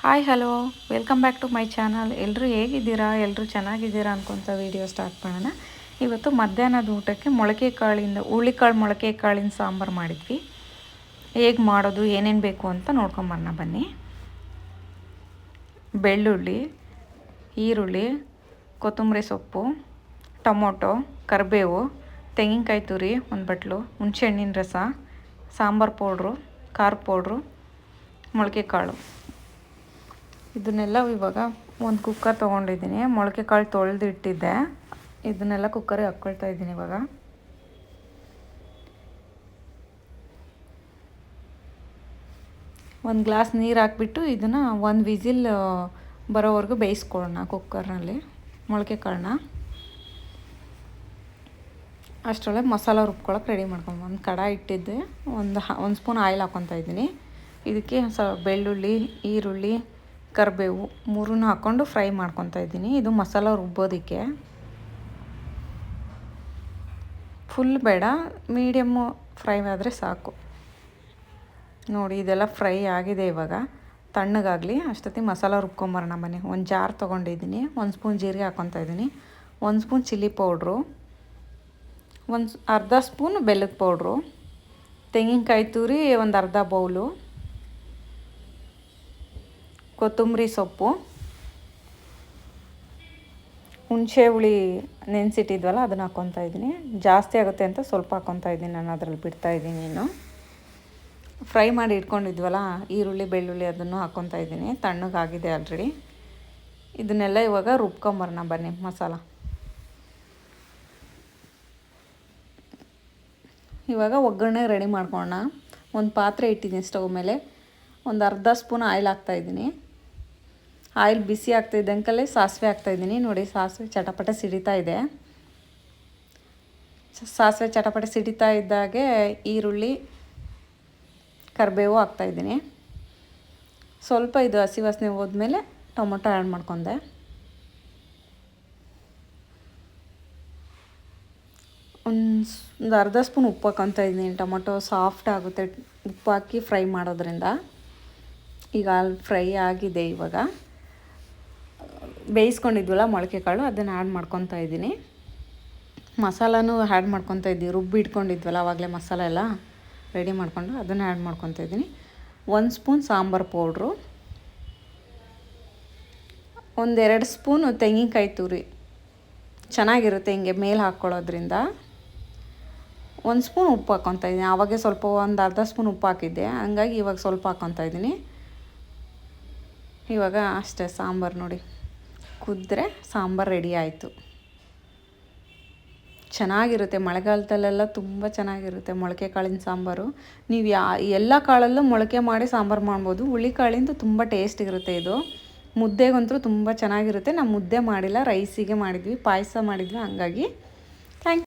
Hi hello welcome back to my channel ಎಲ್ಲರೂ ಹೇಗಿದ್ದೀರಾ? ಎಲ್ಲರೂ ಚೆನ್ನಾಗಿದ್ದೀರಾ ಅನ್ಕೊಂತ ವೀಡಿಯೋ ಸ್ಟಾರ್ಟ್ ಮಾಡೋಣ. ಇವತ್ತು ಮಧ್ಯಾಹ್ನದ ಊಟಕ್ಕೆ ಮೊಳಕೆ ಕಾಳಿಂದ ಹುಳಿಕಾಳು ಮೊಳಕೆ ಕಾಳಿನ ಸಾಂಬಾರು ಮಾಡಿದ್ವಿ. ಹೇಗೆ ಮಾಡೋದು, ಏನೇನು ಬೇಕು ಅಂತ ನೋಡ್ಕೊಂಬರೋಣ ಬನ್ನಿ. ಬೆಳ್ಳುಳ್ಳಿ, ಈರುಳ್ಳಿ, ಕೊತ್ತಂಬರಿ ಸೊಪ್ಪು, ಟೊಮೊಟೊ, ಕರಿಬೇವು, ತೆಂಗಿನಕಾಯಿ ತುರಿ, ಒಂದು ಬಟ್ಲು, ಹುಣಸೆಹಣ್ಣಿನ ರಸ, ಸಾಂಬಾರು ಪೌಡ್ರು, ಖಾರ ಪೌಡ್ರು, ಮೊಳಕೆ ಕಾಳು. ಇದನ್ನೆಲ್ಲ ಇವಾಗ ಒಂದು ಕುಕ್ಕರ್ ತೊಗೊಂಡಿದ್ದೀನಿ. ಮೊಳಕೆ ಕಾಳು ತೊಳೆದು ಇಟ್ಟಿದ್ದೆ. ಇದನ್ನೆಲ್ಲ ಕುಕ್ಕರಿಗೆ ಹಾಕ್ಕೊಳ್ತಾ ಇದ್ದೀನಿ ಇವಾಗ. ಒಂದು ಗ್ಲಾಸ್ ನೀರು ಹಾಕ್ಬಿಟ್ಟು ಇದನ್ನು ಒಂದು ವಿಸಿಲ್ ಬರೋವರೆಗೂ ಬೇಯಿಸ್ಕೊಳ್ಳೋಣ ಕುಕ್ಕರ್ನಲ್ಲಿ, ಮೊಳಕೆ ಕಾಳನ್ನ. ಅಷ್ಟರೊಳಗೆ ಮಸಾಲ ರುಬ್ಕೊಳಕ್ಕೆ ರೆಡಿ ಮಾಡ್ಕೊಂಡು ಒಂದು ಕಡಾಯಿ ಇಟ್ಟಿದ್ದೆ. ಒಂದು ಒಂದು ಸ್ಪೂನ್ ಆಯಿಲ್ ಹಾಕ್ಕೊತಾ ಇದ್ದೀನಿ. ಇದಕ್ಕೆ ಸ, ಬೆಳ್ಳುಳ್ಳಿ, ಈರುಳ್ಳಿ ಕರಿಬೇವು ಮೂರನ್ನು ಹಾಕ್ಕೊಂಡು ಫ್ರೈ ಮಾಡ್ಕೊತಾ ಇದ್ದೀನಿ. ಇದು ಮಸಾಲ ರುಬ್ಬೋದಕ್ಕೆ. ಫುಲ್ ಬೇಡ ಮೀಡಿಯಮ್ಮು ಫ್ರೈ ಆದರೆ ಸಾಕು. ನೋಡಿ, ಇದೆಲ್ಲ ಫ್ರೈ ಆಗಿದೆ ಇವಾಗ. ತಣ್ಣಗಾಗಲಿ, ಅಷ್ಟೊತ್ತಿಗೆ ಮಸಾಲ ರುಬ್ಕೊಂಬರೋಣ ಬನ್ನಿ. ಒಂದು ಜಾರ್ ತೊಗೊಂಡಿದ್ದೀನಿ. ಒಂದು ಸ್ಪೂನ್ ಜೀರಿಗೆ ಹಾಕ್ಕೊತಾ ಇದ್ದೀನಿ. ಒಂದು ಸ್ಪೂನ್ ಚಿಲ್ಲಿ ಪೌಡ್ರು. ಒಂದು ಅರ್ಧ ಸ್ಪೂನ್ ಬೆಲ್ಲದ ಪೌಡ್ರು. ತೆಂಗಿನಕಾಯಿ ತುರಿ, ಒಂದು ಅರ್ಧ ಬೌಲು. ಕೊತ್ತಂಬರಿ ಸೊಪ್ಪು ಹುಣಸೆ ಹುಳಿ ನೆನೆಸಿಟ್ಟಿದ್ವಲ್ಲ, ಅದನ್ನು ಹಾಕ್ಕೊತಾ ಇದ್ದೀನಿ. ಜಾಸ್ತಿ ಆಗುತ್ತೆ ಅಂತ ಸ್ವಲ್ಪ ಹಾಕ್ಕೊತಾ ಇದ್ದೀನಿ, ನಾನು ಅದರಲ್ಲಿ ಬಿಡ್ತಾ ಇದ್ದೀನಿ ಇನ್ನು. ಫ್ರೈ ಮಾಡಿ ಇಟ್ಕೊಂಡಿದ್ವಲ್ಲ, ಈರುಳ್ಳಿ, ಬೆಳ್ಳುಳ್ಳಿ ಅದನ್ನು ಹಾಕ್ಕೊತಾ ಇದ್ದೀನಿ. ತಣ್ಣಗಾಗಿದೆ ಆಲ್ರೆಡಿ ಇದನ್ನೆಲ್ಲ ಇವಾಗ ರುಬ್ಕೊಂಬರೋಣ ಬನ್ನಿ, ಮಸಾಲ. ಇವಾಗ ಒಗ್ಗರಣೆ ರೆಡಿ ಮಾಡ್ಕೊಳ್ಳೋಣ. ಒಂದು ಪಾತ್ರೆ ಇಟ್ಟಿದ್ದೀನಿ ಸ್ಟವ್ ಮೇಲೆ. ಒಂದು ಅರ್ಧ ಸ್ಪೂನ್ ಆಯಿಲ್ ಹಾಕ್ತಾಯಿದ್ದೀನಿ ಆಯಿಲ್ ಬಿಸಿ ಆಗ್ತಾಯಿದ್ದಂಕಲ್ಲೇ ಸಾಸಿವೆ ಹಾಕ್ತಾಯಿದ್ದೀನಿ ನೋಡಿ, ಸಾಸಿವೆ ಚಟಪಟ ಸಿಡಿತಾ ಇದೆ. ಸಾಸಿವೆ ಚಟಪಟ ಸಿಡಿತಾ ಇದ್ದಾಗೆ ಈರುಳ್ಳಿ, ಕರಿಬೇವು ಹಾಕ್ತಾಯಿದ್ದೀನಿ ಸ್ವಲ್ಪ ಇದು ಹಸಿ ವಾಸನೆ ಹೋದ್ಮೇಲೆ ಟೊಮೊಟೊ ಆ್ಯಡ್ ಮಾಡ್ಕೊಂಡೆ. ಒಂದು ಒಂದು ಅರ್ಧ ಸ್ಪೂನ್ ಉಪ್ಪು ಹಾಕೊತ ಇದ್ದೀನಿ. ಟೊಮೊಟೊ ಸಾಫ್ಟ್ ಆಗುತ್ತೆ. ಉಪ್ಪು ಹಾಕಿ ಫ್ರೈ ಮಾಡೋದ್ರಿಂದ. ಈಗ ಫ್ರೈ ಆಗಿದೆ ಇವಾಗ. ಬೇಯಿಸ್ಕೊಂಡಿದ್ವಲ್ಲ ಮೊಳಕೆ ಕಾಳು, ಅದನ್ನು ಆ್ಯಡ್ ಮಾಡ್ಕೊತಾ ಇದ್ದೀನಿ. ಮಸಾಲನೂ ಆ್ಯಡ್ ಮಾಡ್ಕೊತಾ ಇದ್ದೀವಿ ರುಬ್ಬಿ ಇಟ್ಕೊಂಡಿದ್ವಲ್ಲ ಆವಾಗಲೇ ಮಸಾಲೆ ಎಲ್ಲ ರೆಡಿ ಮಾಡಿಕೊಂಡು ಅದನ್ನು ಆ್ಯಡ್ ಮಾಡ್ಕೊತಾ ಇದ್ದೀನಿ. ಒಂದು ಸ್ಪೂನ್ ಸಾಂಬಾರು ಪೌಡ್ರು. ಒಂದೆರಡು ಸ್ಪೂನು ತೆಂಗಿನಕಾಯಿ ತುರಿ. ಚೆನ್ನಾಗಿರುತ್ತೆ ಹಿಂಗೆ ಮೇಲೆ ಹಾಕ್ಕೊಳ್ಳೋದ್ರಿಂದ. ಒಂದು ಸ್ಪೂನ್ ಉಪ್ಪು ಹಾಕ್ಕೊತಾ ಇದ್ದೀನಿ. ಆವಾಗೆ ಸ್ವಲ್ಪ ಒಂದು ಅರ್ಧ ಸ್ಪೂನ್ ಉಪ್ಪು ಹಾಕಿದ್ದೆ. ಹಂಗಾಗಿ ಇವಾಗ ಸ್ವಲ್ಪ ಹಾಕ್ಕೊತಾ ಇದ್ದೀನಿ. ಇವಾಗ ಅಷ್ಟೇ ಸಾಂಬಾರು ನೋಡಿ. ಕುದ್ರೆ ಸಾಂಬಾರು ರೆಡಿ ಆಯಿತು. ಚೆನ್ನಾಗಿರುತ್ತೆ. ಮಳೆಗಾಲದಲ್ಲೆಲ್ಲ ತುಂಬ ಚೆನ್ನಾಗಿರುತ್ತೆ ಮೊಳಕೆ ಕಾಳಿನ ಸಾಂಬಾರು. ನೀವು ಯಾ, ಎಲ್ಲ ಕಾಳಲ್ಲೂ ಮೊಳಕೆ ಮಾಡಿ ಸಾಂಬಾರು ಮಾಡ್ಬೋದು. ಹುಳಿ ಕಾಳಿಂದು ತುಂಬ ಟೇಸ್ಟ್ ಇರುತ್ತೆ ಇದು. ಮುದ್ದೆಗಂತೂ ತುಂಬ ಚೆನ್ನಾಗಿರುತ್ತೆ. ನಾವು ಮುದ್ದೆ ಮಾಡಿಲ್ಲ ರೈಸಿಗೆ ಮಾಡಿದ್ವಿ, ಪಾಯಸ ಮಾಡಿದ್ವಿ, ಹಂಗಾಗಿ. ಥ್ಯಾಂಕ್